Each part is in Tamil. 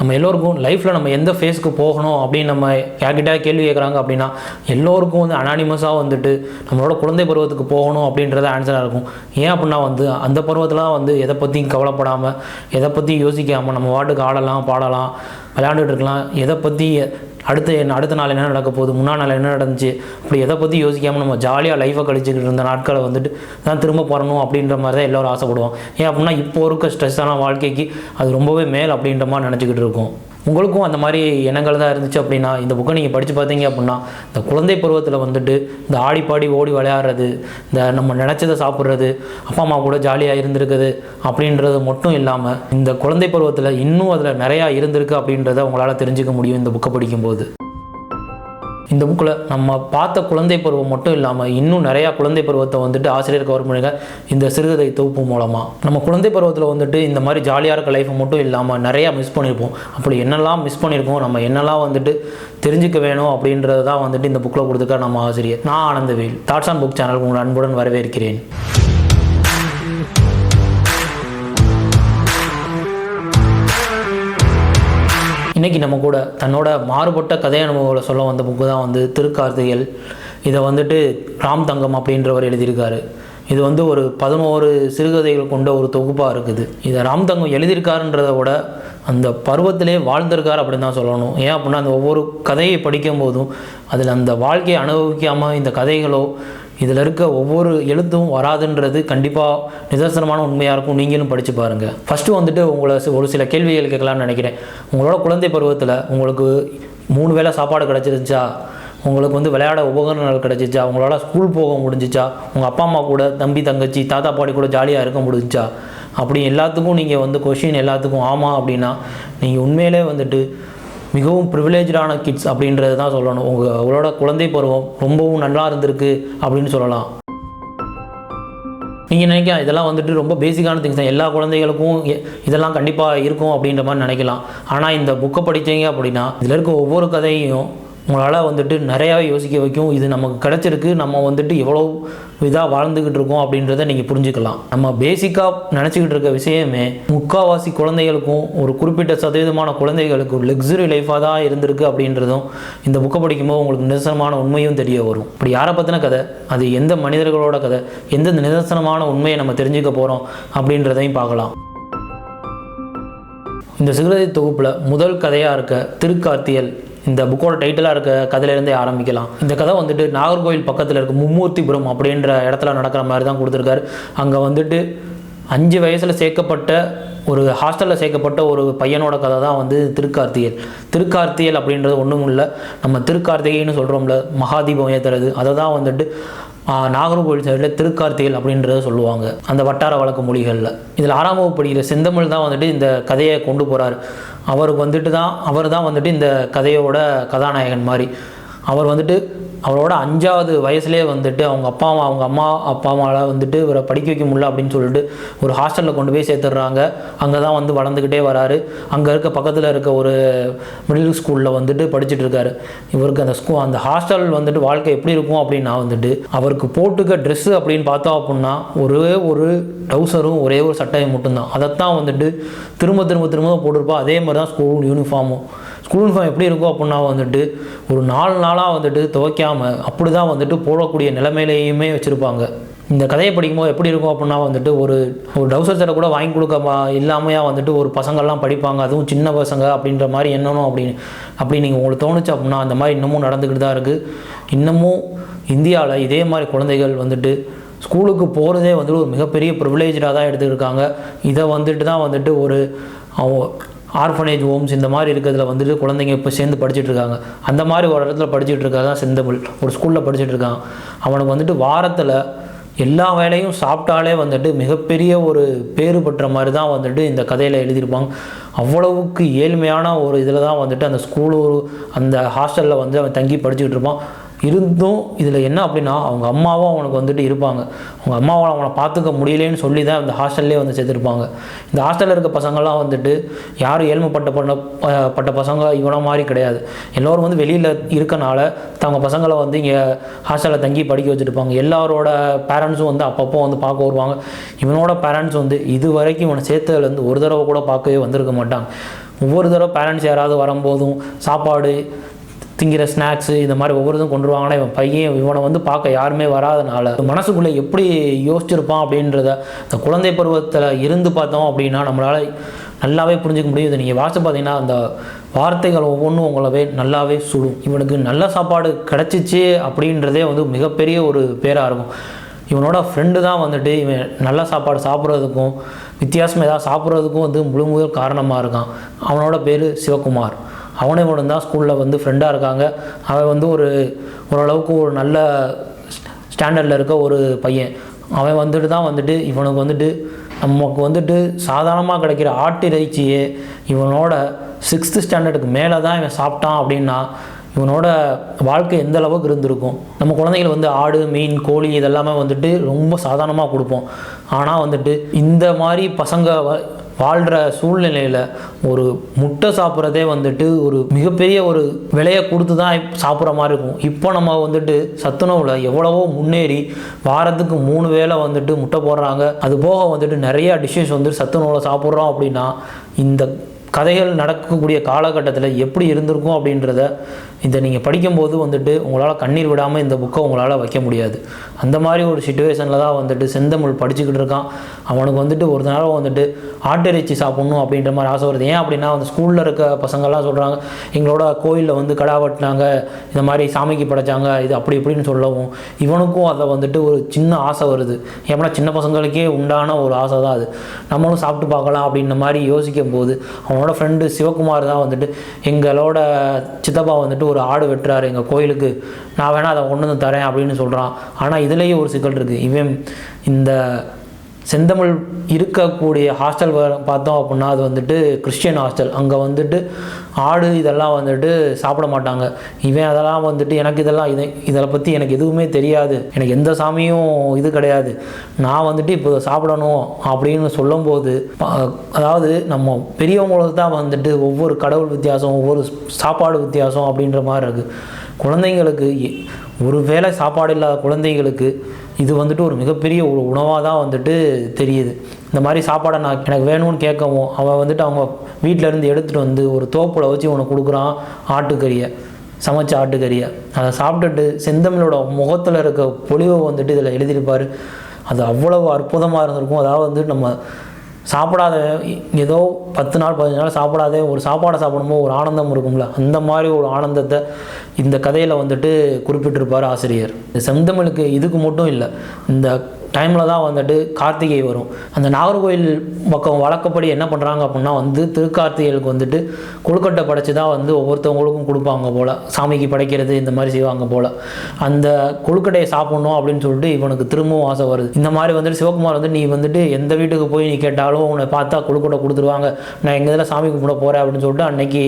நம்ம எல்லோருக்கும் லைஃப்பில் நம்ம எந்த ஃபேஸ்க்கு போகணும் அப்படின்னு நம்ம யார்கிட்ட கேள்வி கேட்குறாங்க அப்படின்னா எல்லோருக்கும் வந்து அனானிமஸாக வந்துட்டு நம்மளோட குழந்தை பருவத்துக்கு போகணும் அப்படின்றது ஆன்சராக இருக்கும். ஏன் அப்படின்னா வந்து அந்த பருவத்தில் வந்து எதை பற்றியும் கவலைப்படாமல் எதை பற்றியும் யோசிக்காமல் நம்ம வாட்டுக்கு ஆடலாம் பாடலாம் விளையாண்டுட்டு இருக்கலாம். எதை பற்றி அடுத்து என்ன அடுத்த நாள் என்ன நடக்க போகுது? முன்னா நாள் என்ன நடந்துச்சு? அப்படி எதை பற்றி யோசிக்காமல் நம்ம ஜாலியாக லைஃப்பை கழிச்சுக்கிட்டு இருந்த நாட்களை வந்துட்டு தான் திரும்ப போகணும் அப்படின்ற மாதிரி தான் எல்லோரும் ஆசைப்படுவோம் ஏன் அப்படின்னா இப்போ இருக்க ஸ்ட்ரெஸ்ஸான வாழ்க்கைக்கு அது ரொம்பவே மேல் அப்படின்ற மாதிரி நினச்சிக்கிட்டு இருக்கோம். உங்களுக்கும் அந்த மாதிரி எண்ணங்கள் தான் இருந்துச்சு அப்படின்னா இந்த புக்கை நீங்கள் படித்து பார்த்தீங்க அப்படின்னா இந்த குழந்தை பருவத்தில் வந்துட்டு இந்த ஆடி பாடி ஓடி விளையாடுறது இந்த நம்ம நினச்சதை சாப்பிட்றது அப்பா அம்மா கூட ஜாலியாக இருந்திருக்குது அப்படின்றது மட்டும் இல்லாமல் இந்த குழந்தை பருவத்தில் இன்னும் அதில் நிறையா இருந்திருக்கு அப்படின்றத உங்களால் தெரிஞ்சுக்க முடியும் இந்த புக்கை படிக்கும்போது. இந்த புக்கில் நம்ம பார்த்த குழந்தை பருவம் மட்டும் இல்லாமல் இன்னும் நிறையா குழந்தை பருவத்தை வந்துட்டு ஆசிரியர் கவர் பண்ணுங்க இந்த சிறுகதை தொகுப்பு மூலமாக நம்ம குழந்தை பருவத்தில் வந்துட்டு இந்த மாதிரி ஜாலியாக இருக்க லைஃப்பை மட்டும் இல்லாமல் நிறையா மிஸ் பண்ணியிருப்போம் அப்படி என்னெல்லாம் மிஸ் பண்ணியிருக்கோம் நம்ம என்னெல்லாம் வந்துட்டு தெரிஞ்சுக்க வேணும் அப்படின்றது தான் வந்துட்டு இந்த புக்கில் கொடுத்துருக்க நம்ம ஆசிரியர். நான் Anandavel thoughts on book channel உங்கள் அன்புடன் வரவேற்கிறேன். இன்றைக்கி நம்ம கூட தன்னோட மாறுபட்ட கதை அனுபவங்களை சொல்ல வந்த புக்கு தான் வந்து திருக்கார்த்திகள் இதை வந்துட்டு ராம் தங்கம் அப்படின்றவர் எழுதியிருக்காரு. இது வந்து ஒரு பதினோரு சிறுகதைகள் கொண்ட ஒரு தொகுப்பாக இருக்குது. இதை ராம் தங்கம் எழுதியிருக்காருன்றதை விட அந்த பருவத்திலே வாழ்ந்திருக்கார் அப்படின்னு தான் சொல்லணும். ஏன் அப்படின்னா அந்த ஒவ்வொரு கதையை படிக்கும் போதும் அதில் அந்த வாழ்க்கையை அனுபவிக்காமல் இந்த கதைகளோ இதில் இருக்க ஒவ்வொரு எழுத்தும் வராதுன்றது கண்டிப்பாக நிதர்சனமான உண்மையாக இருக்கும். நீங்களும் படித்து பாருங்கள் ஃபஸ்ட்டு வந்துட்டு உங்களை ஒரு சில கேள்விகள் கேட்கலாம்னு நினைக்கிறேன். உங்களோட குழந்தை பருவத்தில் உங்களுக்கு மூணு வேளை சாப்பாடு கிடச்சிருந்துச்சா? உங்களுக்கு வந்து விளையாட உபகரணங்கள் கிடச்சிச்சா உங்களால் ஸ்கூல் போக முடிஞ்சிச்சா? உங்கள் அப்பா அம்மா கூட தம்பி தங்கச்சி தாத்தா பாட்டி கூட ஜாலியாக இருக்க முடிஞ்சிச்சா? அப்படி எல்லாத்துக்கும் நீங்கள் வந்து கொஷின் எல்லாத்துக்கும் ஆமாம் அப்படின்னா நீங்கள் உண்மையிலே வந்துட்டு மிகவும் ப்ரிவிலேஜான கிட்ஸ் அப்படின்றது தான் சொல்லணும். உங்கள் உங்களோட குழந்தை பருவம் ரொம்பவும் நல்லா இருந்திருக்கு அப்படின்னு சொல்லலாம். நீங்கள் நினைக்கலாம் இதெல்லாம் வந்துட்டு ரொம்ப பேசிக்கான திங்ஸ் தான். எல்லா குழந்தைகளுக்கும் இதெல்லாம் கண்டிப்பாக இருக்கும் அப்படின்ற மாதிரி நினைக்கலாம். ஆனால் இந்த புக்கை படிச்சீங்க அப்படின்னா இதில் இருக்க ஒவ்வொரு கதையும் உங்களால் வந்துட்டு நிறையாவே யோசிக்க வைக்கும். இது நமக்கு கிடச்சிருக்கு. நம்ம வந்துட்டு எவ்வளோ இதாக வாழ்ந்துக்கிட்டு இருக்கோம் அப்படின்றத நீங்கள் புரிஞ்சுக்கலாம். நம்ம பேசிக்காக நினச்சிக்கிட்டு இருக்க விஷயமே முக்காவாசி குழந்தைகளுக்கும் ஒரு குறிப்பிட்ட சதவீதமான குழந்தைகளுக்கு லக்ஸுரி லைஃபாக தான் இருந்திருக்கு அப்படின்றதும் இந்த புக்கை படிக்கும்போது உங்களுக்கு நிதர்சனமான உண்மையும் தெரிய வரும். இப்படி யாரை பற்றின கதை? அது எந்த மனிதர்களோட கதை? எந்த நிதர்சனமான உண்மையை நம்ம தெரிஞ்சுக்க போகிறோம் அப்படின்றதையும் பார்க்கலாம். இந்த சிகரதி தொகுப்பில் முதல் கதையாக இருக்க திருக்கார்த்தியல் இந்த புக்கோட டைட்டிலாக இருக்க கதையிலேருந்தே ஆரம்பிக்கலாம். இந்த கதை வந்துட்டு நாகர்கோவில் பக்கத்தில் இருக்க மும்மூர்த்திபுரம் அப்படின்ற இடத்துல நடக்கிற மாதிரி தான் கொடுத்துருக்காரு. அங்கே வந்துட்டு அஞ்சு வயசில் சேர்க்கப்பட்ட ஒரு ஹாஸ்டலில் சேர்க்கப்பட்ட ஒரு பையனோட கதை தான் வந்து திருக்கார்த்தியல் திருக்கார்த்தியல் அப்படின்றது ஒன்றும் இல்லை. நம்ம திருக்கார்த்திகைன்னு சொல்கிறோம்ல மகாதீபம் ஏற்றுறது அதை தான் வந்துட்டு நாகர்கோவில் சைடில் திருக்கார்த்திகள் அப்படின்றத சொல்லுவாங்க. அந்த வட்டார வழக்கு மொழிகளில். இதில் ஆறாம் வகுப்பு படிக்கிற செந்தமிழ் தான் வந்துட்டு இந்த கதையை கொண்டு போகிறார் அவருக்கு வந்துட்டு தான் அவர் தான் வந்துட்டு இந்த கதையோட கதாநாயகன் மாதிரி. அவர் வந்துட்டு அவரோட அஞ்சாவது வயசுலேயே வந்துட்டு அவங்க அப்பா அம்மா அவங்க அம்மா அப்பா அம்மாவில் வந்துட்டு இவரை படிக்க வைக்க முடியல அப்படின்னு சொல்லிட்டு ஒரு ஹாஸ்டலில் கொண்டு போய் சேர்த்துடுறாங்க. அங்கே தான் வந்து வளர்ந்துக்கிட்டே வராரு. அங்கே இருக்க பக்கத்தில் இருக்க ஒரு மிடில் ஸ்கூலில் வந்துட்டு படிச்சுட்டு இருக்காரு. இவருக்கு அந்த ஸ்கூ அந்த ஹாஸ்டல் வந்துட்டு வாழ்க்கை எப்படி இருக்கும் அப்படின்னா வந்துட்டு அவருக்கு போட்டுக்க ட்ரெஸ்ஸு அப்படின்னு பார்த்தோம் அப்படின்னா ஒரே ஒரு டவுசரும் ஒரே ஒரு சட்டையும் மட்டும்தான். அதைத்தான் வந்துட்டு திரும்ப திரும்ப திரும்ப போட்டிருப்பா. அதே மாதிரி தான் ஸ்கூல் யூனிஃபார்மும் ஸ்கூல் யூனிஃபார்ம் எப்படி இருக்கும் அப்படின்னா வந்துட்டு ஒரு நாலு நாளாக வந்துட்டு துவைக்காமல் அப்படி தான் வந்துட்டு போடக்கூடிய நிலைமையிலையுமே வச்சுருப்பாங்க. இந்த கதையை படிக்கும்போது எப்படி இருக்கும் அப்படின்னா வந்துட்டு ஒரு ஒரு டவுசர் சட்டை கூட வாங்கி கொடுக்க மா- வந்துட்டு ஒரு பசங்கள்லாம் படிப்பாங்க. அதுவும் சின்ன பசங்க அப்படின்ற மாதிரி என்னணும் அப்படின்னு அப்படி நீங்கள் உங்களுக்கு தோணுச்சு அப்படின்னா அந்த மாதிரி இன்னமும் நடந்துக்கிட்டு தான் இருக்குது இன்னமும் இந்தியாவில் இதே மாதிரி குழந்தைகள் வந்துட்டு ஸ்கூலுக்கு போகிறதே வந்துட்டு ஒரு மிகப்பெரிய ப்ரிவிலேஜாக தான் எடுத்துருக்காங்க இதை வந்துட்டு தான் வந்துட்டு ஒரு ஆர்ஃபனேஜ் ஹோம்ஸ் இந்த மாதிரி இருக்கிறதுல வந்துட்டு குழந்தைங்க இப்போ சேர்ந்து படிச்சுட்டு இருக்காங்க அந்த மாதிரி ஒரு இடத்துல படிச்சுட்டு இருக்காங்க செந்தமிழ். ஒரு ஸ்கூலில் படிச்சுட்டு இருக்கான் அவனுக்கு வந்துட்டு வாரத்தில் எல்லா வேலையும் சாப்பிட்டாலே வந்துட்டு மிகப்பெரிய ஒரு பேறு பெற்ற மாதிரி தான் வந்துட்டு இந்த கதையில் எழுதியிருப்பாங்க. அவ்வளவுக்கு ஏழ்மையான ஒரு இதில் தான் வந்துட்டு அந்த ஸ்கூலு அந்த ஹாஸ்டலில் வந்து அவன் தங்கி படிச்சுக்கிட்டு இருப்பான் இருந்தும் இதில் என்ன அப்படின்னா அவங்க அம்மாவும் அவனுக்கு வந்துட்டு இருப்பாங்க. அவங்க அம்மாவால் அவனை பார்த்துக்க முடியலேன்னு சொல்லி தான் இந்த ஹாஸ்டல்லே வந்து சேர்த்துருப்பாங்க. இந்த ஹாஸ்டலில் இருக்க பசங்கள்லாம் வந்துட்டு யாரும் ஏழ்மைப்பட்ட பண்ண பட்ட பசங்க இவனை மாதிரி கிடையாது. எல்லோரும் வந்து வெளியில் இருக்கனால தங்க பசங்களை வந்து இங்கே ஹாஸ்டலில் தங்கி படிக்க வச்சுருப்பாங்க. எல்லாரோட பேரண்ட்ஸும் வந்து அப்பப்போ வந்து பார்க்க வருவாங்க. இவனோட பேரண்ட்ஸ் வந்து இது வரைக்கும் இவனை சேர்த்ததுலேருந்து ஒரு தடவை கூட பார்க்கவே வந்திருக்க மாட்டாங்க. ஒவ்வொரு தடவை பேரண்ட்ஸ் யாராவது வரும்போதும் சாப்பாடு திங்கிற ஸ்நாக்ஸு இந்த மாதிரி ஒவ்வொருதும் கொண்டு வருவாங்கன்னா இவன் பையன் இவனை வந்து பார்க்க யாருமே வராதனால. மனசுக்குள்ளே எப்படி யோசிச்சிருப்பான் அப்படின்றத இந்த குழந்தை பருவத்தில் இருந்து பார்த்தோம் அப்படின்னா நம்மளால் நல்லாவே புரிஞ்சுக்க முடியும். இதை நீங்கள் வாசித்து பார்த்தீங்கன்னா அந்த வார்த்தைகள் ஒவ்வொன்றும் உங்களவே நல்லாவே சுடும். இவனுக்கு நல்ல சாப்பாடு கிடச்சிச்சு அப்படின்றதே வந்து மிகப்பெரிய ஒரு பேராக இருக்கும். இவனோட ஃப்ரெண்டு தான் வந்துட்டு இவன் நல்ல சாப்பாடு சாப்பிட்றதுக்கும் வித்தியாசமாக ஏதாவது சாப்பிட்றதுக்கும் வந்து முழு முதல் காரணமாக இருக்கான். அவனோட பேர் சிவகுமார். அவனே இவனும் தான் ஸ்கூலில் வந்து ஃப்ரெண்டாக இருக்காங்க. அவன் வந்து ஒரு ஓரளவுக்கு ஒரு நல்ல ஸ்டாண்டர்டில் இருக்க ஒரு பையன். அவன் வந்துட்டு தான் வந்துட்டு இவனுக்கு வந்துட்டு நமக்கு வந்துட்டு சாதாரணமாக கிடைக்கிற ஆட்டு இறைச்சியே இவனோட சிக்ஸ்த்து ஸ்டாண்டர்டுக்கு மேலே தான் இவன் சாப்பிட்டான் அப்படின்னா இவனோட வாழ்க்கை எந்த அளவுக்கு இருந்திருக்கும்? நம்ம குழந்தைகள் வந்து ஆடு மீன் கோழி இதெல்லாமே வந்துட்டு ரொம்ப சாதாரணமாக கொடுப்போம். ஆனால் வந்துட்டு இந்த மாதிரி பசங்க வாழ்கிற சூழ்நிலையில் ஒரு முட்டை சாப்பிட்றதே வந்துட்டு ஒரு மிகப்பெரிய ஒரு விலையை கொடுத்து தான் சாப்பிட்ற மாதிரி இருக்கும். இப்போ நம்ம வந்துட்டு சத்துணவில் எவ்வளவோ முன்னேறி வாரத்துக்கு மூணு வேளை வந்துட்டு முட்டை போடுறாங்க. அது போக வந்துட்டு நிறைய டிஷ்ஷஸ் வந்து சத்துணவில் சாப்பிட்றோம் அப்படின்னா இந்த கதைகள் நடக்கக்கூடிய காலகட்டத்தில் எப்படி இருந்திருக்கும் அப்படின்றத இதை நீங்கள் படிக்கும்போது வந்துட்டு உங்களால் கண்ணீர் விடாமல் இந்த புக்கை உங்களால் வைக்க முடியாது. அந்த மாதிரி ஒரு சுச்சுவேஷனில் தான் வந்துட்டு செந்தமிழ் படிச்சுக்கிட்டு இருக்கான். அவனுக்கு வந்துட்டு ஒரு நேரம் வந்துட்டு ஆட்டிறைச்சி சாப்பிட்ணும் அப்படின்ற மாதிரி ஆசை வருது. ஏன் அப்படின்னா அந்த ஸ்கூலில் இருக்க பசங்கள்லாம் சொல்கிறாங்க எங்களோட கோயிலில் வந்து கடா வெட்டினாங்க இந்த மாதிரி சாமிக்கு படைச்சாங்க இது அப்படி இப்படின்னு சொல்லவும். இவனுக்கும் அதை வந்துட்டு ஒரு சின்ன ஆசை வருது. ஏன்னா சின்ன பசங்களுக்கே உண்டான ஒரு ஆசை தான் அது. நம்மளும் சாப்பிட்டு பார்க்கலாம் அப்படின்ற மாதிரி யோசிக்கும் போது அவனோட ஃப்ரெண்டு சிவகுமார் தான் வந்துட்டு எங்களோட சித்தப்பா வந்துட்டு ஒரு ஆடு வெட்டுறாரு எங்கள் கோயிலுக்கு. நான் வேணால் அதை கொண்டு வந்து தரேன் அப்படின்னு சொல்கிறான் ஆனால் இதுலேயே ஒரு சிக்கல் இருக்குது இவன் இந்த செந்தமிழ் இருக்கக்கூடிய ஹாஸ்டல் பார்த்தோம் அப்படின்னா அது வந்துட்டு கிறிஸ்டியன் ஹாஸ்டல் அங்கே வந்துட்டு ஆடு இதெல்லாம் வந்துட்டு சாப்பிட மாட்டாங்க. இவன் அதெல்லாம் வந்துட்டு எனக்கு இதெல்லாம் இதை இதை பற்றி எனக்கு எதுவுமே தெரியாது. எனக்கு எந்த சாமியும் இது கிடையாது. நான் வந்துட்டு இப்போ சாப்பிடணும் அப்படின்னு சொல்லும்போது அதாவது நம்ம பெரியவங்களுக்கு தான் வந்துட்டு ஒவ்வொரு கடவுள் வித்தியாசம் ஒவ்வொரு சாப்பாடு வித்தியாசம் அப்படின்ற மாதிரி இருக்குது குழந்தைங்களுக்கு ஒரு வேளை சாப்பாடு இல்லாத குழந்தைங்களுக்கு இது வந்துட்டு ஒரு மிகப்பெரிய ஒரு உணவாக தான் வந்துட்டு தெரியுது. இந்த மாதிரி சாப்பாடை நான் எனக்கு வேணும்னு கேட்கவும் அவன் வந்துட்டு அவங்க வீட்டிலேருந்து எடுத்துகிட்டு வந்து ஒரு தோப்பில் வச்சு உனக்கு கொடுக்குறான் ஆட்டுக்கறியை சமைச்ச ஆட்டுக்கறியை. அதை சாப்பிட்டுட்டு செந்தமிழோட முகத்தில் இருக்க பொலிவை வந்துட்டு இதில் எழுதியிருப்பார். அது அவ்வளவு அற்புதமாக இருந்திருக்கும். அதாவது வந்து நம்ம சாப்பிடாத ஏதோ பத்து நாள் பதினஞ்சு நாள் சாப்பிடாதே ஒரு சாப்பாடை சாப்பிடும்போது ஒரு ஆனந்தம் இருக்கும்ல. அந்த மாதிரி ஒரு ஆனந்தத்தை இந்த கதையில் வந்துட்டு குறிப்பிட்டிருப்பார் ஆசிரியர். இந்த செந்தமிழுக்கு இதுக்கு மட்டும் இல்லை இந்த டைமில் தான் வந்துட்டு கார்த்திகை வரும். அந்த நாகர்கோவில் பக்கம் வழக்கப்படி என்ன பண்ணுறாங்க அப்படின்னா வந்து திருக்கார்த்திகைகளுக்கு வந்துட்டு கொழுக்கட்டை படைச்சி தான் வந்து ஒவ்வொருத்தவங்களுக்கும் கொடுப்பாங்க போல். சாமிக்கு படைக்கிறது இந்த மாதிரி செய்வாங்க போல். அந்த கொழுக்கட்டையை சாப்பிட்ணும் அப்படின்னு சொல்லிட்டு இவனுக்கு திரும்பவும் ஆசை வருது. இந்த மாதிரி வந்துட்டு சிவகுமார் வந்து நீ வந்துட்டு எந்த வீட்டுக்கு போய் நீ கேட்டாலும் உன்னை பார்த்தா கொழுக்கட்டை கொடுத்துருவாங்க. நான் எங்கள் இதில் சாமி கும்பிட போகிறேன் அப்படின்னு சொல்லிட்டு அன்னைக்கு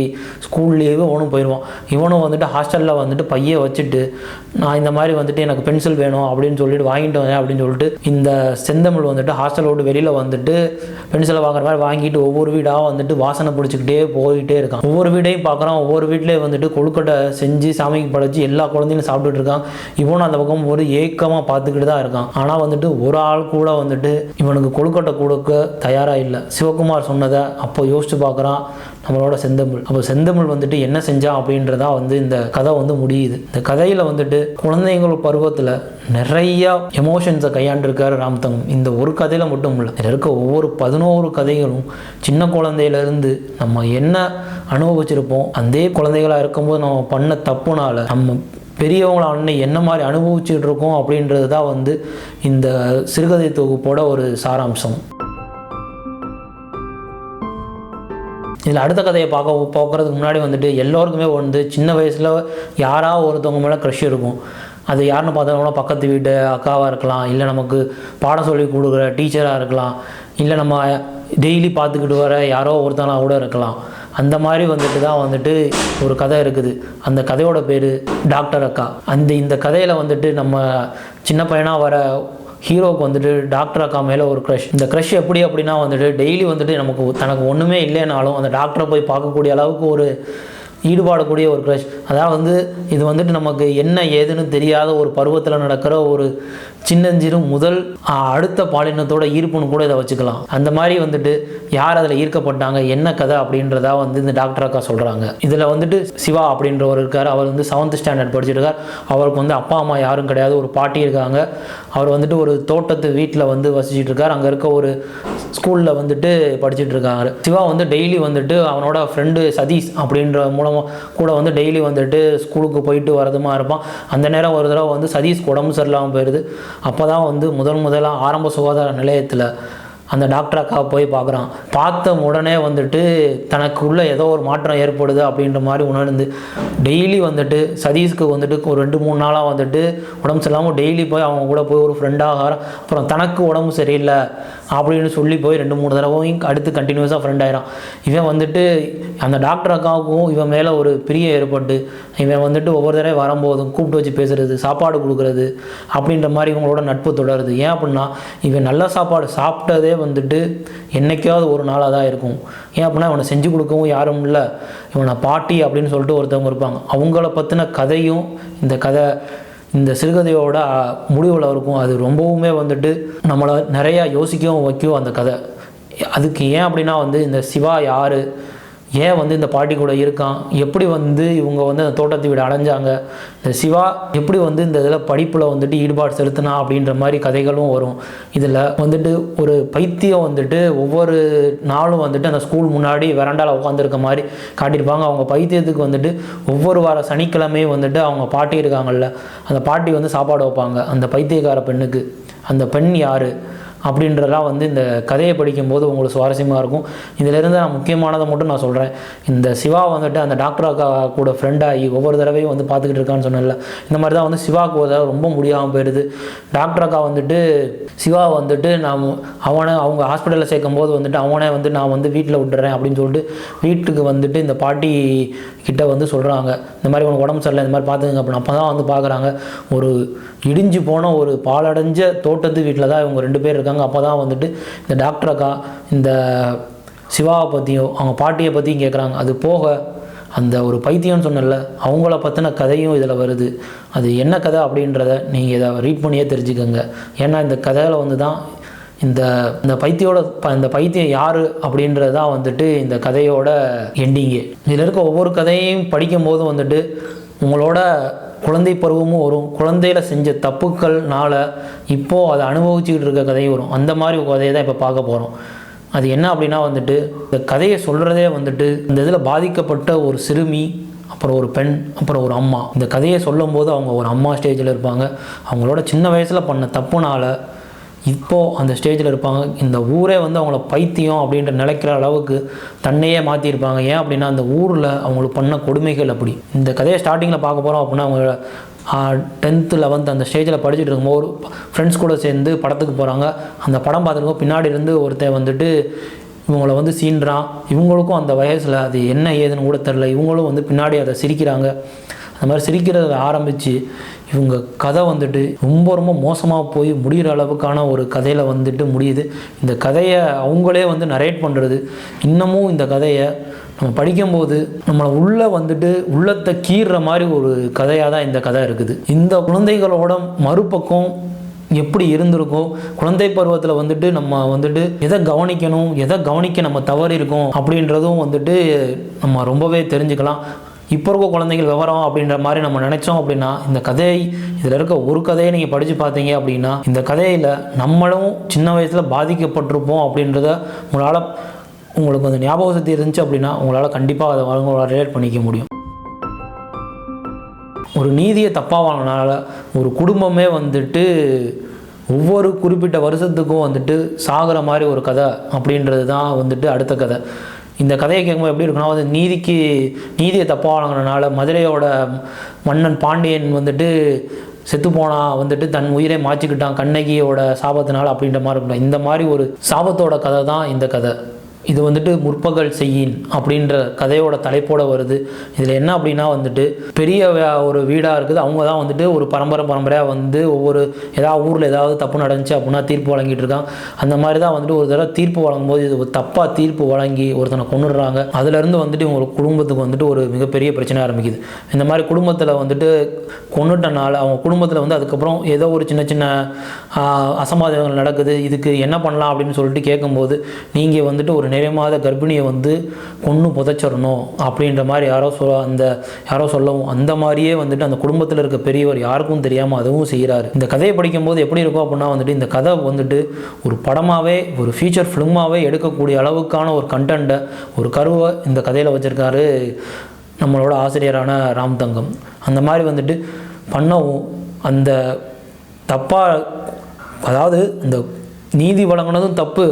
ஸ்கூல் லீவு இவனும் போயிடுவான். இவனும் வந்துட்டு ஹாஸ்டலில் வந்துட்டு பையை வச்சுட்டு நான் இந்த மாதிரி வந்துட்டு எனக்கு பென்சில் வேணும் அப்படின்னு சொல்லிட்டு வாங்கிட்டு வந்தேன் அப்படின்னு சொல்லிட்டு இந்த செந்தமிழ் வந்துட்டு ஹாஸ்டலோடு விட்டு வெளியில் வந்துட்டு பென்சிலை வாங்குற மாதிரி வாங்கிட்டு ஒவ்வொரு வீடாக வந்துட்டு வாசனை பிடிச்சிக்கிட்டே போயிட்டே இருக்கான். ஒவ்வொரு வீடையும் பார்க்குறான். ஒவ்வொரு வீட்லேயும் வந்துட்டு கொழுக்கட்டை செஞ்சு சாமிக்கு படைச்சு எல்லா குழந்தையும் சாப்பிட்டுட்டு இருக்கான். இவனும் அந்த பக்கம் ஒரு ஏக்கமாக பார்த்துக்கிட்டு தான் இருக்கான். ஆனால் வந்துட்டு ஒரு ஆள் கூட வந்துட்டு இவனுக்கு கொழுக்கட்டை கொடுக்க தயாராக இல்லை. சிவகுமார் சொன்னதை அப்போ யோசிச்சு பார்க்குறான் நம்மளோட செந்தமிழ். அப்போ செந்தமிழ் வந்துட்டு என்ன செஞ்சான் அப்படின்றதா வந்து இந்த கதை வந்து முடியுது. இந்த கதையில் வந்துட்டு குழந்தைங்கள் பருவத்தில் நிறைய எமோஷன்ஸை கையாண்டிருக்காரு ராம்தங்கம் இந்த ஒரு கதையில் மட்டும் இல்லை இதில் இருக்க ஒவ்வொரு பதினோரு கதைகளும் சின்ன குழந்தையிலேருந்து நம்ம என்ன அனுபவிச்சிருப்போம் அதே குழந்தைகளாக இருக்கும்போது நம்ம பண்ண தப்புனால நம்ம பெரியவங்கள அன்னை என்ன மாதிரி அனுபவிச்சுட்டு இருக்கோம் அப்படின்றது தான் வந்து இந்த சிறுகதை தொகுப்போட ஒரு சாராம்சம். இதில் அடுத்த கதையை பார்க்க பார்க்குறதுக்கு முன்னாடி வந்துட்டு எல்லோருக்குமே வந்து சின்ன வயசில் யாராவது ஒருத்தவங்க மேலே க்ரஷ் இருக்கும். அது யாருன்னு பார்த்தோம்னா பக்கத்து வீட்டு அக்காவாக இருக்கலாம் இல்லை நமக்கு பாடம் சொல்லி கொடுக்குற டீச்சராக இருக்கலாம் இல்லை நம்ம டெய்லி பார்த்துக்கிட்டு வர யாரோ ஒருத்தனாக கூட இருக்கலாம். அந்த மாதிரி வந்துட்டு தான் வந்துட்டு ஒரு கதை இருக்குது. அந்த கதையோட பேர் டாக்டர் அக்கா. அந்த இந்த கதையில் வந்துட்டு நம்ம சின்ன பையனாக வர ஹீரோவுக்கு வந்துட்டு டாக்டர் அக்கா மேலே ஒரு க்ரஷ் இந்த க்ரஷ் எப்படி அப்படின்னா வந்துட்டு டெய்லி வந்துட்டு நமக்கு தனக்கு ஒன்றுமே இல்லைனாலும் அந்த டாக்டரை போய் பார்க்கக்கூடிய அளவுக்கு ஒரு ஈடுபாடக்கூடிய ஒரு க்ரஷ் அதாவது வந்து இது வந்துட்டு நமக்கு என்ன ஏதுன்னு தெரியாத ஒரு பருவத்தில் நடக்கிற ஒரு சின்னஞ்சிறு முதல் அடுத்த பாலினத்தோட ஈர்ப்புன்னு கூட இதை வச்சுக்கலாம். அந்த மாதிரி வந்துட்டு யார் அதில் ஈர்க்கப்பட்டாங்க என்ன கதை அப்படின்றதா வந்து இந்த டாக்டர் அக்கா சொல்கிறாங்க இதில் வந்துட்டு சிவா அப்படின்றவர் இருக்கார். அவர் வந்து செவன்த் ஸ்டாண்டர்ட் படிச்சிருக்கார். அவருக்கு வந்து அப்பா அம்மா யாரும் கிடையாது. ஒரு பாட்டி இருக்காங்க. அவர் வந்துட்டு ஒரு தோட்டத்து வீட்டில் வந்து வசிச்சுட்டு இருக்கார். அங்கே இருக்க ஒரு ஸ்கூலில் வந்துட்டு படிச்சுட்டு இருக்காங்க சிவா வந்து டெய்லி வந்துட்டு அவனோட ஃப்ரெண்டு சதீஷ் அப்படின்ற மூலமாக கூட வந்து டெய்லி வந்துட்டு ஸ்கூலுக்கு போயிட்டு வரதுமா இருப்பான். அந்த நேரம் ஒரு தடவை வந்து சதீஷ் உடம்பு சரியில்லாமல் போயிடுது அப்போ தான் வந்து முதன் முதலாக ஆரம்ப சுகாதார நிலையத்தில் அந்த டாக்டர் அக்கா போய் பார்க்குறான் பார்த்த உடனே வந்துட்டு தனக்குள்ளே ஏதோ ஒரு மாற்றம் ஏற்படுது அப்படின்ற மாதிரி உணர்ந்து டெய்லி வந்துட்டு சதீஷ்க்கு வந்துட்டு ஒரு ரெண்டு மூணு நாளாக வந்துட்டு உடம்பு சரியில்லாமல் டெய்லி போய் அவங்க கூட போய் ஒரு ஃப்ரெண்டாக அப்புறம் தனக்கு உடம்பு சரியில்லை. அப்படின்னு சொல்லி போய் ரெண்டு மூணு தடவையும் அடுத்து கண்டினியூஸாக ஃப்ரெண்ட் ஆயிரான் இவன் வந்துட்டு அந்த டாக்டர் அக்காவுக்கும் இவன் மேலே ஒரு பிரிய ஏற்பட்டு இவன் வந்துட்டு ஒவ்வொரு தடவை வரும்போதும் கூப்பிட்டு வச்சு பேசுறது சாப்பாடு கொடுக்குறது அப்படின்ற மாதிரி இவங்களோட நட்பு தொடருது. ஏன் அப்படின்னா இவன் நல்ல சாப்பாடு சாப்பிட்டதே வந்துட்டு என்னைக்காவது ஒரு நாளாக தான் இருக்கும். ஏன் அப்படின்னா இவனை செஞ்சு கொடுக்கவும் யாரும் இல்லை. இவனை பாட்டி அப்படின்னு சொல்லிட்டு ஒருத்தவங்க இருப்பாங்க. அவங்கள பற்றின கதையும் இந்த கதை இந்த சிறுகதையோட முடிவில் இருக்கும். அது ரொம்பவுமே வந்துட்டு நம்மளை நிறையா யோசிக்கவும் வைக்கும் அந்த கதை. அதுக்கு ஏன் அப்படின்னா வந்து இந்த சிவா யார்? ஏன் வந்து இந்த பாட்டி கூட இருக்கான்? எப்படி வந்து இவங்க வந்து அந்த தோட்டத்தை வீடு அடைஞ்சாங்க? இந்த சிவா எப்படி வந்து இந்த இதில் படிப்பில் வந்துட்டு ஈடுபாடு செலுத்தினா அப்படின்ற மாதிரி கதைகளும் வரும். இதில் வந்துட்டு ஒரு பைத்தியம் வந்துட்டு ஒவ்வொரு நாளும் வந்துட்டு அந்த ஸ்கூல் முன்னாடி வெரண்டாவில் உட்காந்துருக்க மாதிரி காட்டியிருப்பாங்க. அவங்க பைத்தியத்துக்கு வந்துட்டு ஒவ்வொரு வார சனிக்கிழமையும் வந்துட்டு அவங்க பாட்டி இருக்காங்கல்ல அந்த பாட்டி வந்து சாப்பாடு வைப்பாங்க. அந்த பைத்தியக்கார பெண்ணுக்கு. அந்த பெண் யார்? அப்படின்றதெல்லாம் வந்து இந்த கதையை படிக்கும்போது உங்களுக்கு சுவாரஸ்யமாக இருக்கும். இதிலிருந்து நான் முக்கியமானதை மட்டும் நான் சொல்கிறேன் இந்த சிவா வந்துட்டு அந்த டாக்டர் அக்கா கூட ஃப்ரெண்டாகி ஒவ்வொரு தடவையும் வந்து பார்த்துக்கிட்டு இருக்கான்னு சொன்னேன்ல. இந்த மாதிரி தான் வந்து சிவாவுக்கு ஒரு தடவை ரொம்ப முடியாமல் போயிடுது. டாக்டர் அக்கா வந்துட்டு சிவா வந்துட்டு நான் அவனை அவங்க ஹாஸ்பிட்டலில் சேர்க்கும் போது வந்துட்டு அவனே வந்து நான் வந்து வீட்டில் விட்டுறேன் அப்படின்னு சொல்லிட்டு வீட்டுக்கு வந்துட்டு இந்த பாட்டி கிட்ட வந்து சொல்கிறாங்க இந்த மாதிரி உனக்கு உடம்பு சரியில்லை இந்த மாதிரி பார்த்துங்க அப்படின்னு. அப்போ தான் வந்து பார்க்குறாங்க. ஒரு இடிஞ்சு போன ஒரு பாலடைஞ்ச தோட்டத்து வீட்டில் தான் இவங்க ரெண்டு பேர் இருக்காங்க. அப்போ தான் வந்துட்டு இந்த டாக்டர் அக்கா இந்த சிவாவை பற்றியும் அவங்க பாட்டியை பற்றியும் கேட்குறாங்க. அது போக அந்த ஒரு பைத்தியம்னு சொன்னல அவங்கள பற்றின கதையும் இதில் வருது. அது என்ன கதை அப்படின்றத நீங்கள் இதை ரீட் பண்ணியே தெரிஞ்சுக்கோங்க. ஏன்னா இந்த கதையில் வந்து தான் இந்த இந்த பைத்தியோட ப- இந்த பைத்தியம் யார் அப்படின்றது தான் வந்துட்டு இந்த கதையோட எண்டிங்கு இதில் இருக்க ஒவ்வொரு கதையையும் படிக்கும்போது வந்துட்டு உங்களோட குழந்தை பருவமும் வரும். குழந்தையில் செஞ்ச தப்புக்கள்னால இப்போது அதை அனுபவிச்சுக்கிட்டு இருக்க கதையும் வரும். அந்த மாதிரி ஒரு கதையை தான் இப்போ பார்க்க போகிறோம் அது என்ன அப்படின்னா வந்துட்டு இந்த கதையை சொல்கிறதே வந்துட்டு இந்த இதில் பாதிக்கப்பட்ட ஒரு சிறுமி அப்புறம் ஒரு பெண் அப்புறம் ஒரு அம்மா. இந்த கதையை சொல்லும்போது அவங்க ஒரு அம்மா ஸ்டேஜில் இருப்பாங்க. அவங்களோட சின்ன வயசில் பண்ண தப்புனால இப்போது அந்த ஸ்டேஜில் இருப்பாங்க. இந்த ஊரே வந்து அவங்கள பைத்தியம் அப்படின்ற நினைக்கிற அளவுக்கு தன்னையே மாற்றிருப்பாங்க ஏன் அப்படின்னா அந்த ஊரில் அவங்களுக்கு பண்ண கொடுமைகள் அப்படி. இந்த கதையை ஸ்டார்டிங்கில் பார்க்க போகிறோம் அப்படின்னா அவங்க டென்த்து லெவன்த் அந்த ஸ்டேஜில் படிச்சுட்டு இருக்கும்போது ஃப்ரெண்ட்ஸ் கூட சேர்ந்து படத்துக்கு போகிறாங்க அந்த படம் பார்த்துருக்கோம் பின்னாடி இருந்து ஒருத்தன் வந்துட்டு இவங்கள வந்து சீன்றான். இவங்களுக்கும் அந்த வயசில் அது என்ன ஏதுன்னு கூட தெரில இவங்களும் வந்து பின்னாடி அதை சிரிக்கிறாங்க. அந்த மாதிரி சிரிக்கிறத ஆரம்பித்து இவங்க கதை வந்துட்டு ரொம்ப ரொம்ப மோசமாக போய் முடிகிற அளவுக்கான ஒரு கதையில் வந்துட்டு முடியுது. இந்த கதையை அவங்களே வந்து நரேட் பண்ணுறது இன்னமும் இந்த கதையை நம்ம படிக்கும்போது நம்மளை உள்ளே வந்துட்டு உள்ளத்தை கீறுற மாதிரி ஒரு கதையாக தான் இந்த கதை இருக்குது. இந்த குழந்தைகளோட மறுபக்கம் எப்படி இருந்திருக்கோ குழந்தை பருவத்தில் வந்துட்டு நம்ம வந்துட்டு எதை கவனிக்கணும் எதை கவனிக்க நம்ம தவறி இருக்கோம் அப்படின்றதும் வந்துட்டு நம்ம ரொம்பவே தெரிஞ்சுக்கலாம். இப்போ இருக்க குழந்தைகள் விவரம் அப்படின்ற மாதிரி நம்ம நினச்சோம் அப்படின்னா இந்த கதை இதில் இருக்க ஒரு கதையை நீங்கள் படித்து பார்த்தீங்க அப்படின்னா இந்த கதையில் நம்மளும் சின்ன வயசில் பாதிக்கப்பட்டிருப்போம் அப்படின்றத உங்களால் உங்களுக்கு அந்த ஞாபக சக்தி இருந்துச்சு அப்படின்னா உங்களால் கண்டிப்பாக அதை உங்களால் ரிலேட் பண்ணிக்க முடியும். ஒரு நீதியை தப்பாக வாங்கினால ஒரு குடும்பமே வந்துட்டு ஒவ்வொரு குறிப்பிட்ட வருஷத்துக்கும் வந்துட்டு சாகிற மாதிரி ஒரு கதை அப்படின்றது தான் வந்துட்டு அடுத்த கதை. இந்த கதையை கேட்கும்போது எப்படி இருக்குன்னா வந்து நீதிக்கு நீதியை தப்பாக வழங்கினால மதுரையோட மன்னன் பாண்டியன் வந்துட்டு செத்து போனா வந்துட்டு தன் உயிரை மாற்றிக்கிட்டான் கண்ணகியோட சாபத்தினால் அப்படின்ற மாதிரி இருக்கும். இந்த மாதிரி ஒரு சாபத்தோட கதை தான் இந்த கதை. இது வந்துட்டு முற்பகல் செய்யின் அப்படின்ற கதையோட தலைப்போட வருது. இதில் என்ன அப்படின்னா வந்துட்டு பெரிய ஒரு வீடாக இருக்குது. அவங்க தான் வந்துட்டு ஒரு பரம்பரை பரம்பரையாக வந்து ஒவ்வொரு ஏதாவது ஊரில் ஏதாவது தப்பு நடந்துச்சு அப்படின்னா தீர்ப்பு வழங்கிட்டு இருக்கான் அந்த மாதிரி தான் வந்துட்டு ஒரு தடவை தீர்ப்பு வழங்கும்போது இது தப்பாக தீர்ப்பு வழங்கி ஒருத்தனை கொண்டுடுறாங்க அதுலேருந்து வந்துட்டு இவங்க குடும்பத்துக்கு வந்துட்டு ஒரு மிகப்பெரிய பிரச்சனை ஆரம்பிக்குது. இந்த மாதிரி குடும்பத்தில் வந்துட்டு கொண்டுட்டனால அவங்க குடும்பத்தில் வந்து அதுக்கப்புறம் ஏதோ ஒரு சின்ன சின்ன ஆஹ், நடக்குது. இதுக்கு என்ன பண்ணலாம் அப்படின்னு சொல்லிட்டு கேட்கும்போது நீங்கள் வந்துட்டு ஒரு நிறைமாத கர்ப்பிணியை வந்து கொன்று புதைச்சிடணும் அப்படின்ற மாதிரி யாரோ சொல்ல அந்த யாரோ சொல்லவும் அந்த மாதிரியே வந்துட்டு அந்த குடும்பத்தில் இருக்க பெரியவர் யாருக்கும் தெரியாமல் அதுவும் செய்கிறாரு இந்த கதையை படிக்கும்போது எப்படி இருக்கும் அப்படின்னா வந்துட்டு இந்த கதை வந்துட்டு ஒரு படமாகவே ஒரு ஃபீச்சர் ஃபிலிமாகவே எடுக்கக்கூடிய அளவுக்கான ஒரு கண்டென்ட்டை ஒரு கருவை இந்த கதையில் வச்சுருக்காரு நம்மளோட ஆசிரியரான ராம் தங்கம். அந்த மாதிரி வந்துட்டு பண்ணவும் அந்த தப்பாக அதாவது இந்த நீதி வழங்கினதும் தப்பு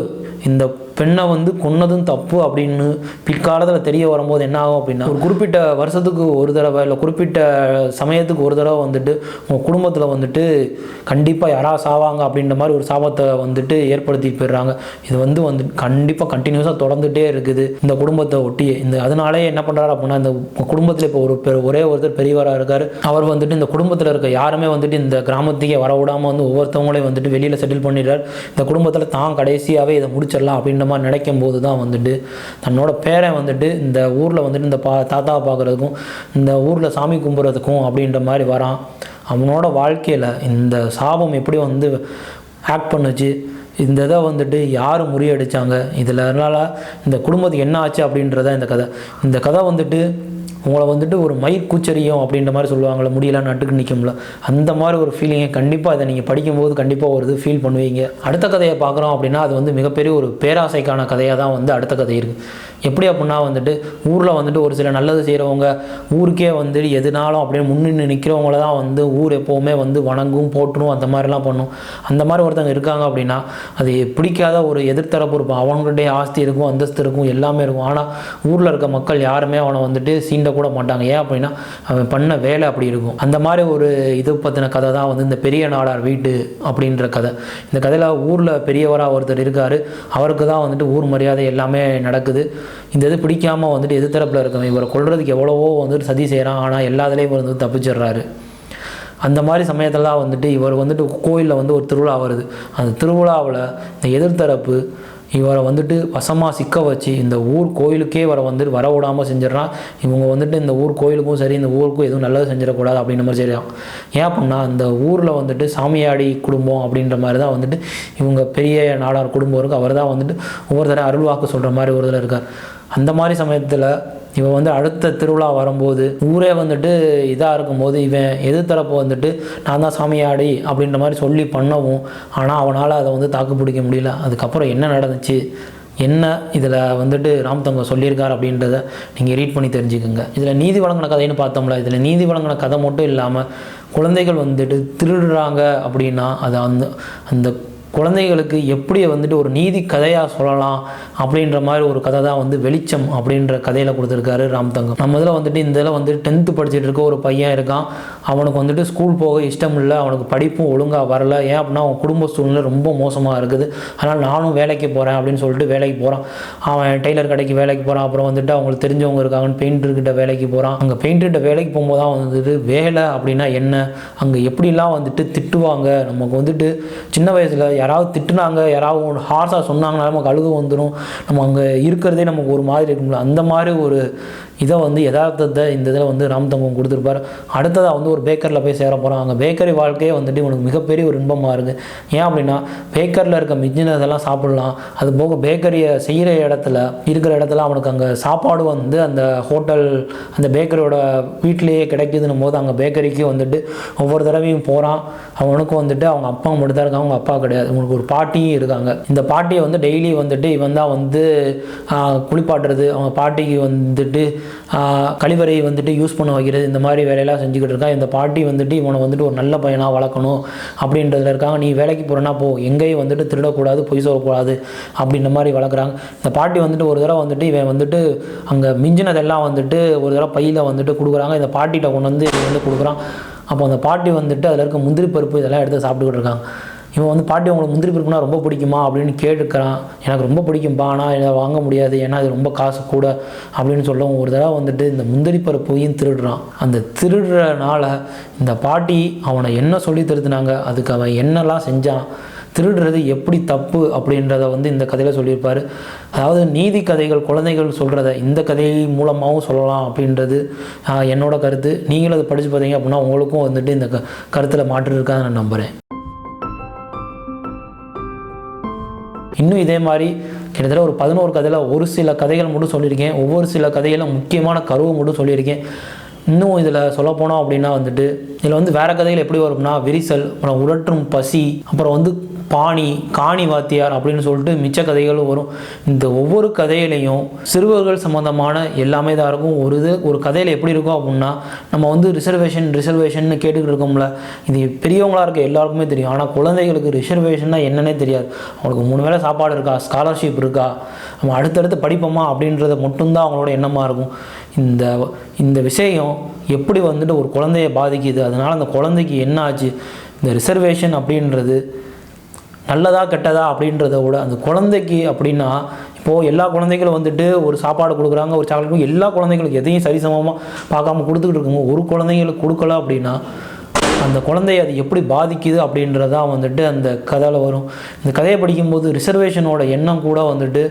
இந்த பெண்ணை வந்து கொன்னதும் தப்பு அப்படின்னு பிற்காலத்தில் தெரிய வரும்போது என்ன ஆகும் அப்படின்னா ஒரு குறிப்பிட்ட வருஷத்துக்கு ஒரு தடவை இல்லை குறிப்பிட்ட சமயத்துக்கு ஒரு தடவை வந்துட்டு உங்கள் குடும்பத்தில் வந்துட்டு கண்டிப்பாக யாரா சாவாங்க அப்படின்ற மாதிரி ஒரு சாபத்தை வந்துட்டு ஏற்படுத்தி போயிடுறாங்க. இது வந்து வந்து கண்டிப்பாக கண்டினியூஸாக தொடர்ந்துகிட்டே இருக்குது. இந்த குடும்பத்தை ஒட்டியே இந்த அதனாலே என்ன பண்ணுறாரு அப்படின்னா இந்த குடும்பத்தில் இப்போ ஒரு பெ- ஒரே ஒருத்தர் பெரியவராக இருக்கார். அவர் வந்துட்டு இந்த குடும்பத்தில் இருக்க யாருமே வந்துட்டு இந்த கிராமத்துக்கே வர விடாமல் வந்து ஒவ்வொருத்தவங்களையும் வந்துட்டு வெளியில் செட்டில் பண்ணிடுறார். இந்த குடும்பத்தில் தான் கடைசியாகவே இதை முடிச்சிடலாம் அப்படின்ற மாதிரி நினைக்கும் போது தான் வந்துட்டு தன்னோட பேரன் வந்துட்டு இந்த ஊரில் வந்துட்டு இந்த பா தாத்தாவை பார்க்குறதுக்கும் இந்த ஊரில் சாமி கும்பிட்றதுக்கும் அப்படின்ற மாதிரி வரான். அவனோட வாழ்க்கையில் இந்த சாபம் எப்படி வந்து ஆக்ட் பண்ணுச்சு இந்த இதை வந்துட்டு யார் முறியடிச்சாங்க இதில் அதனால் இந்த குடும்பத்துக்கு என்ன ஆச்சு அப்படின்றத இந்த கதை இந்த கதை வந்துட்டு உங்களை வந்துட்டு ஒரு மயிர் கூச்சரியும் அப்படின்ற மாதிரி சொல்லுவாங்கள முடியல நட்டுக்கு நிற்கும்ல அந்த மாதிரி ஒரு ஃபீலிங்கை கண்டிப்பாக இதை நீங்கள் படிக்கும்போது கண்டிப்பாக ஒரு இது ஃபீல் பண்ணுவீங்க. அடுத்த கதையை பார்க்குறோம் அப்படின்னா அது வந்து மிகப்பெரிய ஒரு பேராசைக்கான கதையாக தான் வந்து அடுத்த கதை இருக்குது எப்படி அப்படின்னா வந்துட்டு ஊரில் வந்துட்டு ஒரு சில நல்லது செய்கிறவங்க ஊருக்கே வந்துட்டு எதுனாலும் அப்படின்னு முன்னின்று நிற்கிறவங்கள தான் வந்து ஊர் எப்போவுமே வந்து வணங்கும் போற்றணும் அந்த மாதிரிலாம் பண்ணும். அந்த மாதிரி ஒருத்தவங்க இருக்காங்க அப்படின்னா அது பிடிக்காத ஒரு எதிர்த்தரப்பு இருக்கும். அவனுடைய ஆஸ்தி இருக்கும் அந்தஸ்து இருக்கும் எல்லாமே இருக்கும். ஆனால் ஊரில் இருக்க மக்கள் யாருமே அவனை வந்துட்டு கூட மாட்டாங்க. ஏன் அப்படின்னா அவன் பண்ண வேலை அப்படி இருக்கும். அந்த மாதிரி ஒரு இது பற்றின கதை தான் வந்து இந்த பெரிய நாடார் வீட்டு அப்படின்ற கதை. இந்த கதையில் ஊரில் பெரியவராக ஒருத்தர் இருக்கார். அவருக்கு தான் வந்துட்டு ஊர் மரியாதை எல்லாமே நடக்குது. இந்த இது பிடிக்காமல் வந்துட்டு எதிர்த்தரப்பில் இருக்கவன் இவரை கொல்றதுக்கு எவ்வளவோ வந்துட்டு சதி செய்கிறான் ஆனால் எல்லாத்துலேயும் இவர் வந்து தப்பிச்சிடுறாரு. அந்த மாதிரி சமயத்தெல்லாம் வந்துட்டு இவர் வந்துட்டு கோயிலில் வந்து ஒரு திருவிழா வருது. அந்த திருவிழாவில் இந்த எதிர்த்தரப்பு இவரை வந்துட்டு வசமாக சிக்க வச்சு இந்த ஊர் கோயிலுக்கே வர வந்துட்டு வர விடாமல் செஞ்சிடறான். இவங்க வந்துட்டு இந்த ஊர் கோயிலுக்கும் சரி இந்த ஊருக்கும் எதுவும் நல்லது செஞ்சிடக்கூடாது அப்படின்ற மாதிரி செய்யறான். ஏன் அப்படின்னா இந்த ஊரில் வந்துட்டு சாமியாடி குடும்பம் அப்படின்ற மாதிரி தான் வந்துட்டு இவங்க பெரிய நாடார் குடும்பம் இருக்குது அவர் தான் வந்துட்டு ஒவ்வொரு தடவை அருள்வாக்கு சொல்கிற மாதிரி ஒரு இருக்கார். அந்த மாதிரி சமயத்தில் இவன் வந்து அடுத்த திருவிழா வரும்போது ஊரே வந்துட்டு இதாக இருக்கும்போது இவன் எதிர்த்தரப்பு வந்துட்டு நான் தான் சாமியாடி அப்படின்ற மாதிரி சொல்லி பண்ணவும் ஆனால் அவனால் அதை வந்து தாக்கு பிடிக்க முடியல. அதுக்கப்புறம் என்ன நடந்துச்சு? என்ன இதில் வந்துட்டு ராம் தங்க சொல்லியிருக்கார் அப்படின்றத நீங்கள் ரீட் பண்ணி தெரிஞ்சுக்கோங்க. இதில் நீதி வழங்கின கதைன்னு பார்த்தோம்ல இதில் நீதி வழங்கின கதை மட்டும் இல்லாமல் குழந்தைகள் வந்துட்டு திருடுறாங்க அப்படின்னா அது அந்த அந்த குழந்தைகளுக்கு எப்படி வந்துட்டு ஒரு நீதி கதையாக சொல்லலாம் அப்படின்ற மாதிரி ஒரு கதை தான் வந்து வெளிச்சம் அப்படின்ற கதையில் கொடுத்துருக்காரு ராம் தங்கம். நம்ம இதில் வந்துட்டு இந்த இதில் வந்துட்டு டென்த்து படிச்சுட்டு இருக்க ஒரு பையன் இருக்கான். அவனுக்கு வந்துட்டு ஸ்கூல் போக இஷ்டம் இல்லை அவனுக்கு படிப்பும் ஒழுங்காக வரல. ஏன் அப்படின்னா அவன் குடும்ப சூழ்நிலை ரொம்ப மோசமாக இருக்குது. அதனால் நானும் வேலைக்கு போகிறேன் அப்படின்னு சொல்லிட்டு வேலைக்கு போகிறான் அவன் டெய்லர் கடைக்கு வேலைக்கு போகிறான் அப்புறம் வந்துட்டு அவங்களுக்கு தெரிஞ்சவங்க இருக்காங்கன்னு பெயிண்டர்கிட்ட வேலைக்கு போகிறான் அங்கே பெயிண்டர்கிட்ட வேலைக்கு போகும்போது தான் வந்துட்டு வேலை அப்படின்னா என்ன? அங்கே எப்படிலாம் வந்துட்டு திட்டுவாங்க? நமக்கு வந்துட்டு சின்ன வயசில் யாராவது திட்டுனாங்க யாராவது ஒரு ஹார்ஸாக சொன்னாங்கன்னா நமக்கு அழுகு வந்துடும் நம்ம அங்கே இருக்கிறதே நமக்கு ஒரு மாதிரி இருக்கும்ல. அந்த மாதிரி ஒரு இதை வந்து யதார்த்தத்தை இந்த இதில் வந்து ராம் தங்கம் கொடுத்துருப்பாரு. அடுத்ததாக வந்து ஒரு பேக்கரில் போய் சேர போகிறான் அங்கே பேக்கரி வாழ்க்கையே வந்துட்டு உனக்கு மிகப்பெரிய ஒரு இன்பமாக இருக்குது ஏன் அப்படின்னா பேக்கரியில் இருக்க மிஞ்சினதெல்லாம் இதெல்லாம் சாப்பிடலாம். அது போக பேக்கரியை செய்கிற இடத்துல இருக்கிற இடத்துல அவனுக்கு அங்கே சாப்பாடு வந்து அந்த ஹோட்டல் அந்த பேக்கரியோட வீட்டிலேயே கிடைக்குதுன்னும் போது அங்கே பேக்கரிக்கு வந்துட்டு ஒவ்வொரு தடவையும் போகிறான் அவனுக்கும் வந்துட்டு அவங்க அப்பா மட்டும் தான் இருக்காங்க. அவங்க அப்பா கிடையாது. அவனுக்கு ஒரு பாட்டியும் இருக்காங்க. இந்த பாட்டியை வந்து டெய்லி வந்துட்டு இவன் தான் வந்து குளிப்பாட்டுறது. அவங்க பாட்டிக்கு வந்துட்டு கழிவறையை கழிவறை வந்துட்டு யூஸ் பண்ண வைக்கிறது இந்த மாதிரி வேலையெல்லாம் செஞ்சுக்கிட்டு இருக்கான் இந்த பாட்டி வந்துட்டு இவனை வந்துட்டு ஒரு நல்ல பையனாக வளர்க்கணும் அப்படின்றதுல இருக்காங்க. நீ வேலைக்கு போகிறனா போ எங்கேயும் வந்துட்டு திருடக்கூடாது பொய் சொல்லக்கூடாது அப்படின்ற மாதிரி வளர்க்குறாங்க. இந்த பாட்டி வந்துட்டு ஒரு தடவை வந்துட்டு இவன் வந்துட்டு அங்கே மிஞ்சினதெல்லாம் வந்துட்டு ஒரு தடவை பையில் வந்துட்டு கொடுக்குறாங்க. இந்த பாட்டிகிட்ட கொண்டு வந்து இவன் வந்து கொடுக்குறான். அப்போ அந்த பாட்டி வந்துட்டு அதில் இருக்க முந்திரி பருப்பு இதெல்லாம் எடுத்து சாப்பிட்டுக்கிட்டு இருக்காங்க. இவன் வந்து பாட்டி உங்களுக்கு முந்திரி பருப்புனா ரொம்ப பிடிக்குமா அப்படின்னு கேட்டுக்கிறான். எனக்கு ரொம்ப பிடிக்கும்பா ஆனால் இதை வாங்க முடியாது ஏன்னா இது ரொம்ப காசு கூட அப்படின்னு சொல்லவும் ஒரு தடவை வந்துட்டு இந்த முந்திரி பருப்பையும் திருடுறான். அந்த திருடுறனால இந்த பாட்டி அவனை என்ன சொல்லி திருத்தினாங்க அதுக்கு அவன் என்னெல்லாம் செஞ்சான் திருடுறது எப்படி தப்பு அப்படின்றத வந்து இந்த கதையில் சொல்லியிருப்பார். அதாவது நீதி கதைகள் குழந்தைகள் சொல்கிறத இந்த கதை மூலமாகவும் சொல்லலாம் அப்படின்றது என்னோட கருத்து. நீங்களும் அதை படித்து பார்த்தீங்க அப்படின்னா உங்களுக்கும் வந்துட்டு இந்த க கருத்தில் மாற்று இருக்கான்னு நான் நம்புகிறேன் இன்னும் இதே மாதிரி கிட்டத்தட்ட ஒரு பதினோரு கதையில் ஒரு சில கதைகள் மட்டும் சொல்லியிருக்கேன். ஒவ்வொரு சில கதைகளும் முக்கியமான கருவை மட்டும் சொல்லியிருக்கேன். இன்னும் இதில் சொல்லப்போனோம் அப்படின்னா வந்துட்டு இதில் வந்து வேறு கதைகள் எப்படி வரும்னா விரிசல் அப்புறம் உடற்றும் பசி அப்புறம் வந்து பாணி காணி வாத்தியார் அப்படின்னு சொல்லிட்டு மிச்ச கதைகளும் வரும். இந்த ஒவ்வொரு கதையிலையும் சிறுவர்கள் சம்மந்தமான எல்லாமே தான் இருக்கும். ஒரு இது ஒரு கதையில் எப்படி இருக்கும் அப்படின்னா நம்ம வந்து ரிசர்வேஷன் ரிசர்வேஷன் கேட்டுக்கிட்டு இருக்கோம்ல. இது பெரியவங்களா இருக்க எல்லாருக்குமே தெரியும். ஆனால் குழந்தைகளுக்கு ரிசர்வேஷன்னா என்னன்னே தெரியாது. அவங்களுக்கு மூணு வேளை சாப்பாடு இருக்கா? ஸ்காலர்ஷிப் இருக்கா? நம்ம அடுத்தடுத்து படிப்போமா அப்படின்றத மட்டும்தான் அவங்களோட எண்ணமாக இருக்கும். இந்த இந்த விஷயம் எப்படி வந்துட்டு ஒரு குழந்தைய பாதிக்குது? அதனால் அந்த குழந்தைக்கு என்ன ஆச்சு? இந்த ரிசர்வேஷன் அப்படின்றது நல்லதா கெட்டதா அப்படின்றத விட அந்த குழந்தைக்கு அப்படின்னா இப்போது எல்லா குழந்தைகளும் வந்துட்டு ஒரு சாப்பாடு கொடுக்குறாங்க ஒரு சாக்லேட் எல்லா குழந்தைங்களுக்கு எதையும் சரிசமமாக பார்க்காம கொடுத்துக்கிட்டு இருக்கோம் ஒரு குழந்தைங்களுக்கு கொடுக்கல அப்படின்னா அந்த குழந்தைய அது எப்படி பாதிக்குது அப்படின்றதான் வந்துட்டு அந்த கதையில் வரும். இந்த கதையை படிக்கும்போது ரிசர்வேஷனோட எண்ணம் கூட வந்துட்டு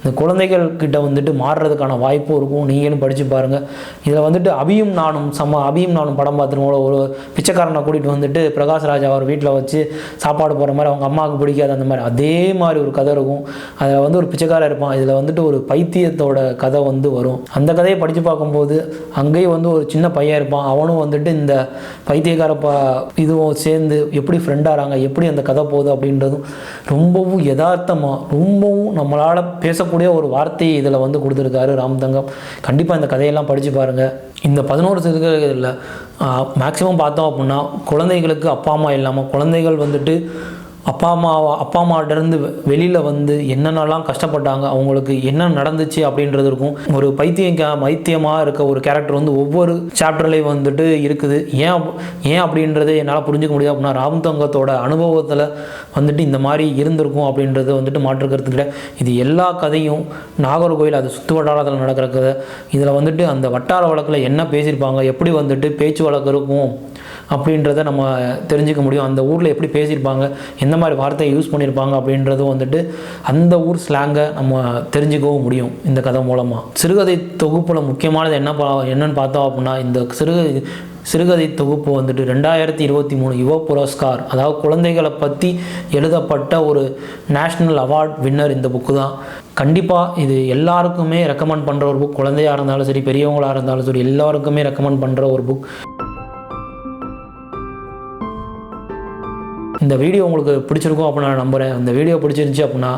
இந்த குழந்தைகள் கிட்ட வந்துட்டு மாறுறதுக்கான வாய்ப்பும் இருக்கும். நீங்களும் படித்து பாருங்கள் இதில் வந்துட்டு அபியும் நானும் சம அபியும் நானும் படம் பார்த்துருவோம் ஒரு பிச்சைக்காரனை கூட்டிகிட்டு வந்துட்டு பிரகாஷ்ராஜ் அவர் வீட்டில் வச்சு சாப்பாடு போகிற மாதிரி அவங்க அம்மாவுக்கு பிடிக்காது அந்த மாதிரி அதே மாதிரி ஒரு கதை இருக்கும். அதில் வந்து ஒரு பிச்சைக்காரன் இருப்பான். இதில் வந்துட்டு ஒரு பைத்தியத்தோட கதை வந்து வரும். அந்த கதையை படித்து பார்க்கும்போது அங்கேயும் வந்து ஒரு சின்ன பையன் இருப்பான். அவனும் வந்துட்டு இந்த பைத்தியக்கார ப இதுவும் சேர்ந்து எப்படி ஃப்ரெண்டாகிறாங்க எப்படி அந்த கதை போகுது அப்படின்றதும் ரொம்பவும் யதார்த்தமாக ரொம்பவும் நம்மளால் பேச பேசக்கூடிய ஒரு வார்த்தையை இதில் வந்து கொடுத்துருக்காரு ராம்தங்கம் கண்டிப்பாக இந்த கதையெல்லாம் படித்து பாருங்கள் இந்த பதினோரு சிறுகதைகளில் மேக்ஸிமம் பார்த்தோம் அப்படின்னா குழந்தைகளுக்கு அப்பா அம்மா இல்லாமல் குழந்தைகள் வந்துட்டு அப்பா அம்மாவா அப்பா அம்மாட்டேருந்து வெளியில் வந்து என்னென்னலாம் கஷ்டப்பட்டாங்க அவங்களுக்கு என்ன நடந்துச்சு அப்படின்றது இருக்கும். ஒரு பைத்தியம் கே- பைத்தியமாக இருக்க ஒரு கேரக்டர் வந்து ஒவ்வொரு சாப்டர்லேயும் வந்துட்டு இருக்குது. ஏன் ஏன் அப்படின்றத என்னால் புரிஞ்சுக்க முடியாது அப்படின்னா ராம் தங்கத்தோட அனுபவத்தில் வந்துட்டு இந்த மாதிரி இருந்திருக்கும் அப்படின்றது வந்துட்டு மாற்றுக்கிறது கிடையாது இது எல்லா கதையும் நாகர்கோவில் அது சுற்று வட்டாரத்தில் நடக்கிற கதை. இதில் வந்துட்டு அந்த வட்டார வழக்கில் என்ன பேசியிருப்பாங்க எப்படி வந்துட்டு பேச்சு வழக்கு இருக்கும் அப்படின்றத நம்ம தெரிஞ்சுக்க முடியும். அந்த ஊரில் எப்படி பேசியிருப்பாங்க எந்த மாதிரி வார்த்தையை யூஸ் பண்ணியிருப்பாங்க அப்படின்றதும் வந்துட்டு அந்த ஊர் ஸ்லாங்கை நம்ம தெரிஞ்சுக்கவும் முடியும் இந்த கதை மூலமாக சிறுகதை தொகுப்பில் முக்கியமானது என்ன பா என்னன்னு பார்த்தோம் அப்படின்னா இந்த சிறுகதை சிறுகதை தொகுப்பு வந்துட்டு ரெண்டாயிரத்தி இருபத்தி மூணு யுவ புரஸ்கார் அதாவது குழந்தைகளை பற்றி எழுதப்பட்ட ஒரு நேஷ்னல் அவார்ட் வின்னர் இந்த புக்கு தான். கண்டிப்பாக இது எல்லாருக்குமே ரெக்கமெண்ட் பண்ணுற ஒரு புக் குழந்தையாக இருந்தாலும் சரி பெரியவங்களாக இருந்தாலும் சரி எல்லாருக்குமே ரெக்கமெண்ட் பண்ணுற ஒரு புக் இந்த வீடியோ உங்களுக்கு பிடிச்சிருக்கும் அப்படின்னு நான் நம்புகிறேன் இந்த வீடியோ பிடிச்சிருந்துச்சி அப்படின்னா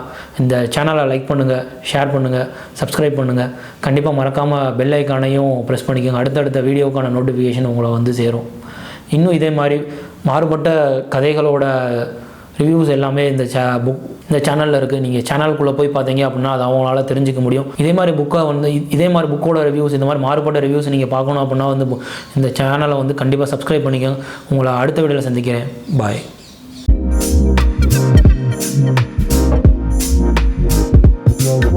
இந்த சேனலை லைக் பண்ணுங்கள் ஷேர் பண்ணுங்கள் சப்ஸ்கிரைப் பண்ணுங்கள் கண்டிப்பாக மறக்காமல் பெல் ஐக்கானையும் ப்ரெஸ் பண்ணிக்கோங்க. அடுத்தடுத்த வீடியோக்கான நோட்டிஃபிகேஷன் உங்களை வந்து சேரும். இன்னும் இதே மாதிரி மாறுபட்ட கதைகளோட ரிவ்யூஸ் எல்லாமே இந்த சே புக் இந்த சேனலில் இருக்குது நீங்கள் சேனலுக்குள்ளே போய் பார்த்தீங்க அப்படின்னா அது அவங்களால தெரிஞ்சிக்க முடியும். இதே மாதிரி புக்கை வந்து இதே மாதிரி புக்கோட ரிவ்யூஸ் இந்த மாதிரி மாறுபட்ட ரிவ்யூஸ் நீங்கள் பார்க்கணும் அப்படின்னா வந்து இந்த சேனலை வந்து கண்டிப்பாக சப்ஸ்கிரைப் பண்ணிக்கோங்க. உங்களை அடுத்த வீடியோவில் சந்திக்கிறேன். பாய்